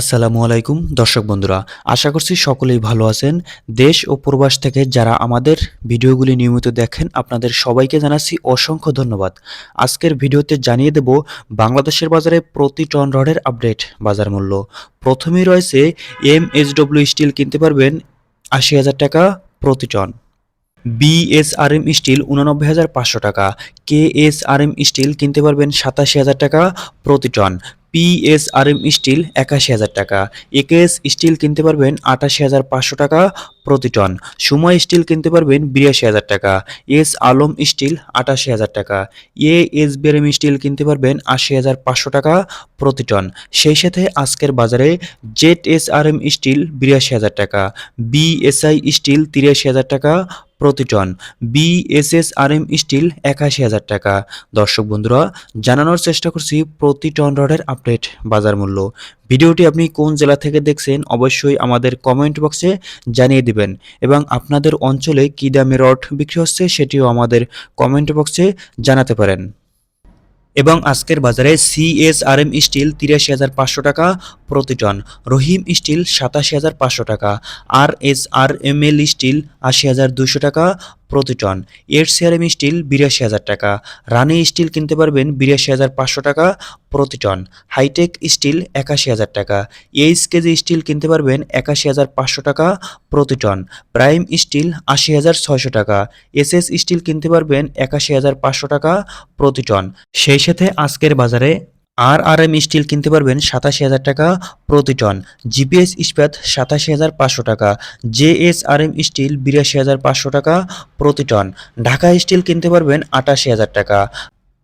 আসসালামু আলাইকুম, দর্শক বন্ধুরা, আশা করছি সকলেই ভালো আছেন। দেশ ও প্রবাস থেকে যারা আমাদের ভিডিওগুলি নিয়মিত দেখেন, আপনাদের সবাইকে জানাচ্ছি অসংখ্য ধন্যবাদ। আজকের ভিডিওতে জানিয়ে দেব, বাংলাদেশের বাজারে প্রতি টন রডের আপডেট বাজার মূল্য। প্রথমেই রয়েছে এম এইচডব্লিউ স্টিল কিনতে পারবেন আশি হাজার টাকা প্রতি টন। বিএসআরএম স্টিল উননব্বই হাজার পাঁচশো টাকা। কেএসআরএম স্টিল কিনতে পারবেন সাতাশি হাজার টাকা প্রতি টন। পিএসআরএম স্টিল একাশি হাজার টাকা। একেএস স্টিল কিনতে পারবেন আটাশি হাজার পাঁচশো টাকা প্রতি টন সময় স্টিল কিনতে পারবেন বিরাশি হাজার টাকা। এস আলম স্টিল আটাশি হাজার টাকা। এ এস বিআরএম স্টিল কিনতে পারবেন আশি হাজার পাঁচশো টাকা প্রতি টন সেই সাথে আজকের বাজারে জেট এস আর এম স্টিল বিরাশি হাজার টাকা। বিএসআই স্টিল তিরাশি হাজার টাকা প্রতি টন বিএসএসআরএম স্টিল একাশি হাজার টাকা। দর্শক বন্ধুরা, জানানোর চেষ্টা করছি প্রতি টন রডের আপডেট বাজার মূল্য। ভিডিওটি আপনি কোন জেলা থেকে দেখছেন অবশ্যই আমাদের কমেন্ট বক্সে জানিয়ে দিবেন। এবং আপনাদের অঞ্চলে কী দামে রড বিক্রি হচ্ছে সেটিও আমাদের কমেন্ট বক্সে জানাতে পারেন। এবং আজকের বাজারে সিএসআরএম স্টিল তিরাশি হাজার পাঁচশো টাকা, প্রতি টন। রহিম স্টিল সাতাশি হাজার পাঁচশো টাকা। আর S R M L steel আশি হাজার দুশো টাকা প্রতি টন এর সিআরএম স্টিল বিরাশি হাজার টাকা। রানি স্টিল কিনতে পারবেন বিরাশি হাজার পাঁচশো টাকা প্রতি টন হাইটেক স্টিল একাশি হাজার টাকা। এইচ কেজি স্টিল কিনতে পারবেন একাশি হাজার পাঁচশো টাকা প্রতি টন প্রাইম স্টিল আশি হাজার ছয়শো টাকা। এস এস স্টিল কিনতে পারবেন একাশি হাজার পাঁচশো টাকা প্রতি টন সেই সাথে আজকের বাজারে আর আর এম স্টিল কিনতে পারবেন সাতাশি হাজার টাকা প্রতি টন। জিপিএস ইস্পাত সাতাশি হাজার পাঁচশো টাকা। জেএস আর এম স্টিল বিরাশি হাজার পাঁচশো টাকা প্রতি টন। ঢাকা স্টিল কিনতে পারবেন আটাশি হাজার টাকা।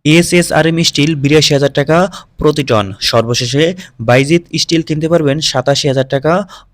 S S R M steel বিরাশি হাজার টাকা প্রতি টন। সর্বশেষে বাইজিত স্টিল কিনতে পারবেন সাতাশি হাজার টাকা